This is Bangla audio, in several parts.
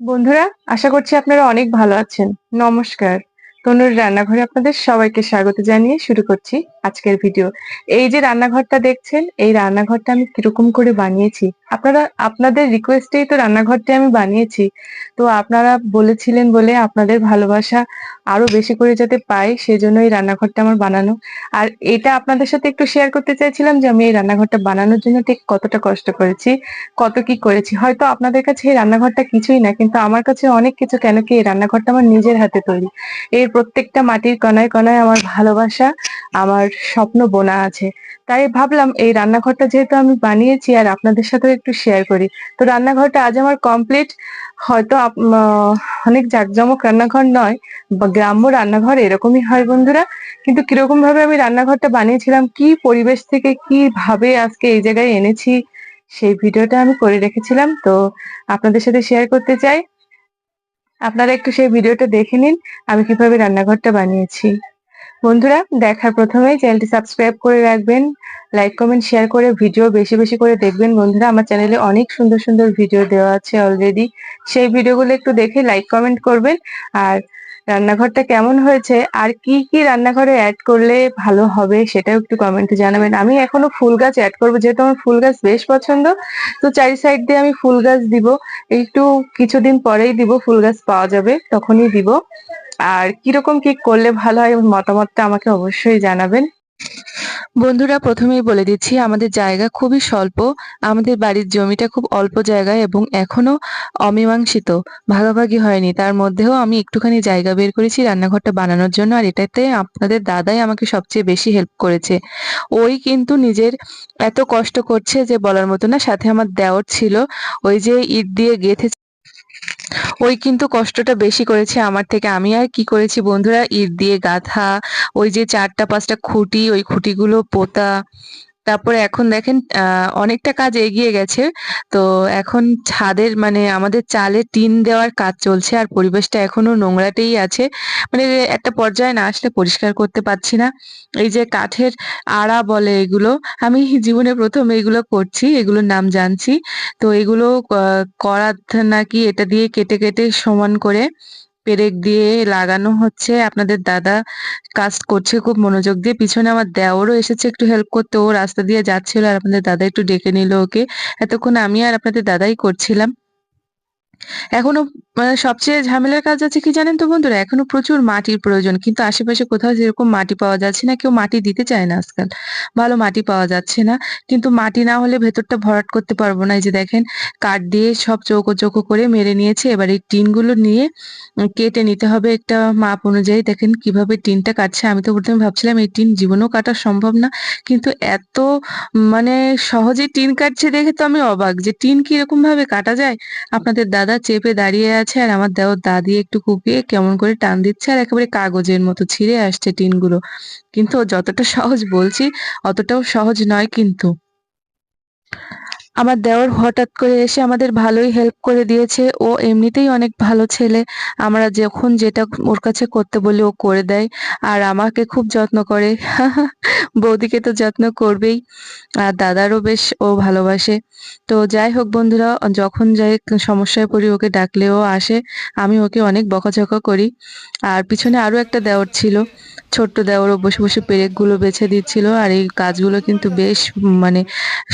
বন্ধুরা, আশা করছি আপনারা অনেক ভালো আছেন। নমস্কার। তনুর রান্নাঘরে আপনাদের সবাইকে স্বাগত জানিয়ে শুরু করছি। আজকের ভিডিও এই যে রান্নাঘরটা দেখছেন, এই রান্নাঘরটা আমি কীরকম করে বানিয়েছি? আপনারা, আপনাদের রিকোয়েস্টেই তো রান্নাঘরটি আমি বানিয়েছি। তো আপনারা বলেছিলেন বলে আপনাদের ভালোবাসা আরও বেশি করে যাতে পাই, সেজন্য এই রান্নাঘরটা আমার বানানো। আর এটা আপনাদের সাথে একটু শেয়ার করতে চাইছিলাম যে আমি এই রান্নাঘরটা বানানোর জন্য ঠিক কতটা কষ্ট করেছি, কত কি করেছি। হয়তো আপনাদের কাছে এই রান্নাঘরটা কিছুই না, কিন্তু আমার কাছে অনেক কিছু কেন কি এই রান্নাঘরটা আমার নিজের হাতে তৈরি। এর প্রত্যেকটা মাটির কণায় কণায় আমার ভালোবাসা, আমার স্বপ্ন বোনা আছে। তাই ভাবলাম এই রান্নাঘরটা যেহেতু আমি বানিয়েছি আর আপনাদের সাথেও একটু শেয়ার করি, তো রান্নাঘরটা আজ আমার কমপ্লিট হয়তো অনেক জাঁকজমক রান্নাঘর নয়, বা গ্রাম্য রান্নাঘর এরকমই হয় বন্ধুরা। কিন্তু কীরকম ভাবে আমি রান্নাঘরটা বানিয়েছিলাম, কি পরিবেশ থেকে কি ভাবে আজকে এই জায়গায় এনেছি, সেই ভিডিওটা আমি করে রেখেছিলাম। তো আপনাদের সাথে শেয়ার করতে চাই। আপনারা একটু সেই ভিডিওটা দেখে নিন, আমি কীভাবে রান্নাঘরটা বানিয়েছি। বন্ধুরা, দেখার প্রথমে চ্যানেলটি সাবস্ক্রাইব করে রাখবেন, লাইক, কমেন্ট, শেয়ার করে ভিডিও বেশি বেশি করে দেখবেন। বন্ধুরা, আমার চ্যানেলে অনেক সুন্দর সুন্দর ভিডিও দেওয়া আছে অলরেডি সেই ভিডিওগুলো একটু দেখে লাইক, কমেন্ট করবেন। আর রান্নাঘরটা কেমন হয়েছে? আর কি কি রান্নাঘরে অ্যাড করলে ভালো হবে সেটাও একটু কমেন্টে জানাবেন। আমি এখনও ফুল গাছ অ্যাড করব, যেহেতু আমার ফুল গাছ বেশ পছন্দ, তো চারি সাইড দিয়ে আমি ফুল গাছ দিব। একটু কিছুদিন পরেই দিব, ফুল গাছ পাওয়া যাবে, তখনই দিব। আর কীরকম কি করলে ভালো হয়, মতামতটা আমাকে অবশ্যই জানাবেন। বন্ধুরা, প্রথমেই বলে দিচ্ছি, আমাদের জায়গা খুবই স্বল্প। আমাদের বাড়ির জমিটা খুব অল্প জায়গায় এবং এখনও অমীমাংসিত, ভাগাভাগি হয়নি। তার মধ্যেও আমি একটুখানি জায়গা বের করেছি রান্নাঘরটা বানানোর জন্য, আর এটাতে আপনাদের দাদাই আমাকে সবচেয়ে বেশি হেল্প করেছে। ওই কিন্তু নিজের এত কষ্ট করছে যে বলার মতো না, সাথে আমার দেওর ছিল। ওই যে ইট দিয়ে গেঁথে ওই কিন্তু কষ্টটা বেশি করেছে আমার থেকে। আমি আর কি করেছি বন্ধুরা? ইট দিয়ে গাঁথা, ওই যে চারটা, পাঁচটা খুঁটি, ওই খুঁটিগুলো পোতা। তারপরে এখন দেখেন অনেকটা কাজ এগিয়ে গেছে। তো এখন ছাদের মানে আমাদের চালে টিন দেওয়ার কাজ চলছে আর পরিবেশটা এখনও নোংরাতেই আছে। মানে একটা পর্যায়ে না আসলে পরিষ্কার করতে পারছি না। এই যে কাঠের আড়া বলে এগুলো, আমি জীবনে প্রথম এগুলো করছি, এগুলোর নাম জানছি। তো এগুলো করার নাকি এটা দিয়ে কেটে কেটে সমান করে পেরেক দিয়ে লাগানো হচ্ছে। আপনাদের দাদা কাজ করছে, খুব মনোযোগ দিয়ে। পিছনে আমার দেওরও এসেছে একটু হেল্প করতে। ও রাস্তা দিয়ে যাচ্ছিল আর আপনাদের দাদা একটু ডেকে নিল ওকে। এতক্ষণ আমি আর আপনাদের দাদাই করছিলাম। এখনও মানে সবচেয়ে ঝামেলার কাজ আছে কি জানেন তো বন্ধুরা? এখনও প্রচুর মাটির প্রয়োজন, কিন্তু আশেপাশে কোথাও যেরকম মাটি পাওয়া যাচ্ছে না। কেউ মাটি দিতে চায় না আজকাল। ভালো মাটি পাওয়া যাচ্ছে না। কিন্তু মাটি না হলে ভেতরটা ভরাট করতে পারব না। এই যে দেখেন, কাঠ দিয়ে সব চৌকো চৌকো করে মেরে নিয়েছে। এবার এই টিনগুলো নিয়ে কেটে নিতে হবে একটা মাপ অনুযায়ী। দেখেন কীভাবে টিনটা কাটছে। আমি তো প্রথমে ভাবছিলাম এই টিন জীবনেও কাটা সম্ভব না। কিন্তু এত মানে সহজে টিন কাটছে দেখে তো আমি অবাক যে টিন কি এরকম ভাবে কাটা যায়। আপনাদের দাদা চেপে দাঁড়িয়ে আছে আর আমার দেওর দাদি একটু কুপিয়ে কেমন করে টান দিচ্ছে আর একেবারে কাগজের মতো ছিঁড়ে আসছে টিনগুলো। কিন্তু যতটা সহজ বলছি, অতটাও সহজ নয় কিন্তু। আমার দেওর হঠাৎ করে এসে আমাদের ভালোই হেল্প করে দিয়েছে। ও এমনিতেই অনেক ভালো ছেলে। আমরা যখন যেটা ওর কাছে করতে বলি, ও করে দেয়। আর আমাকে খুব যত্ন করে। বৌদিকে তো যত্ন করবেই। আর দাদারও বেশ ও ভালোবাসে। তো যাই হোক বন্ধুরা, যখন যাই সমস্যায় পড়ি, ওকে ডাকলেও আসে। আমি ওকে অনেক বকাঝকা করি। আর পিছনে আরও একটা দেওর ছিল। ছোট্ট দেওরও বসে বসে পেরেকগুলো বেছে দিচ্ছিল। আর এই কাজগুলো কিন্তু বেশ মানে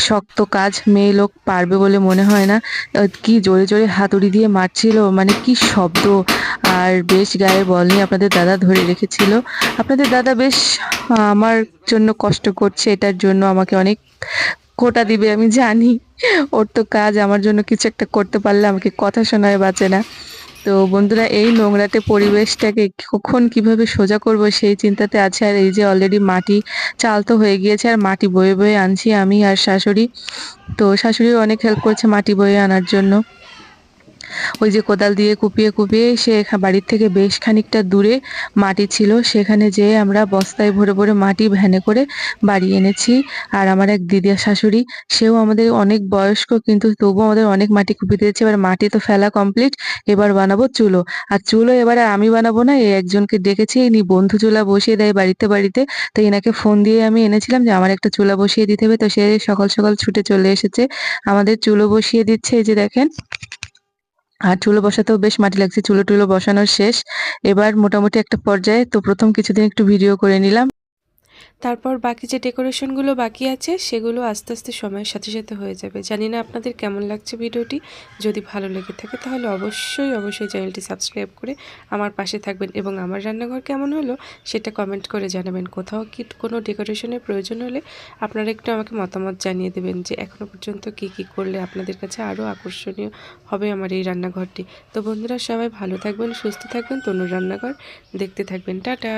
শক্ত কাজ। মেয়ে লোক পারবে বলে মনে হয় না। কি জোরে জোরে হাতুড়ি দিয়ে মারছিল মানে কি শব্দ। আর বেশ গায়ে বল নিয়ে আপনাদের দাদা ধরে রেখেছিল। আপনাদের দাদা বেশ আমার জন্য কষ্ট করছে, এটার জন্য আমাকে অনেক কোটা দিবে, আমি জানি। ওর তো কাজ, আমার জন্য কিছু একটা করতে পারলে আমাকে কথা শোনায় বাঁচে না। তো বন্ধুরা, এই নোংরাতে পরিবেশটাকে কখন কীভাবে সোজা করব সেই চিন্তাতে আছে। আর এই যে অলরেডি মাটি চাল তো হয়ে গিয়েছে, আর মাটি বয়ে বয়ে আনছি আমি আর শাশুড়ি। তো শাশুড়ি অনেক হেল্প করছে মাটি বয়ে আনার জন্য। ওই যে কোদাল দিয়ে কুপিয়ে কুপিয়ে সে বাড়ির থেকে বেশ খানিকটা দূরে মাটি ছিল। সেখানে যেয়ে আমরা বস্তায় ভরে ভরে মাটি ভ্যানে করে বাড়ি এনেছি। আর আমার এক দিদির শাশুড়ি, সেও আমাদের অনেক বয়স্ক, কিন্তু তবুও আমাদের অনেক মাটি কুপি দিয়েছে। এবার মাটি তো ফেলা কমপ্লিট এবার বানাবো চুলো। আর চুলো এবার আমি বানাবো না এই একজনকে ডেকেছি। ইনি বন্ধু চুলা বসিয়ে দেয় বাড়িতে বাড়িতে। তো এনাকে ফোন দিয়ে আমি এনেছিলাম যে, আমার একটা চুলা বসিয়ে দিতে হবে। তো সে সকাল সকাল ছুটে চলে এসেছে। আমাদের চুলো বসিয়ে দিচ্ছে এই যে দেখেন। আর চুলো বসাতেও বেশ মাটি লাগছে চুলো টুলো বসানোর শেষ। এবার মোটামুটি একটা পর্যায়ে তো প্রথম কিছুদিন একটু ভিডিও করে নিলাম। তারপর বাকি যে ডেকোরেশনগুলো বাকি আছে, সেগুলো আস্তে আস্তে সময়ের সাথে সাথে হয়ে যাবে। জানি না আপনাদের কেমন লাগছে ভিডিওটি। যদি ভালো লেগে থাকে তাহলে অবশ্যই অবশ্যই চ্যানেলটি সাবস্ক্রাইব করে আমার পাশে থাকবেন। এবং আমার রান্নাঘর কেমন হলো সেটা কমেন্ট করে জানাবেন। কোথাও কি কোনো ডেকোরেশনের প্রয়োজন হলে আপনারা একটু আমাকে মতামত জানিয়ে দেবেন যে এখনও পর্যন্ত কি কি করলে আপনাদের কাছে আরও আকর্ষণীয় হবে আমার এই রান্নাঘরটি। তো বন্ধুরা সবাই ভালো থাকবেন, সুস্থ থাকবেন। তনুর রান্নাঘর দেখতে থাকবেন। টাটা!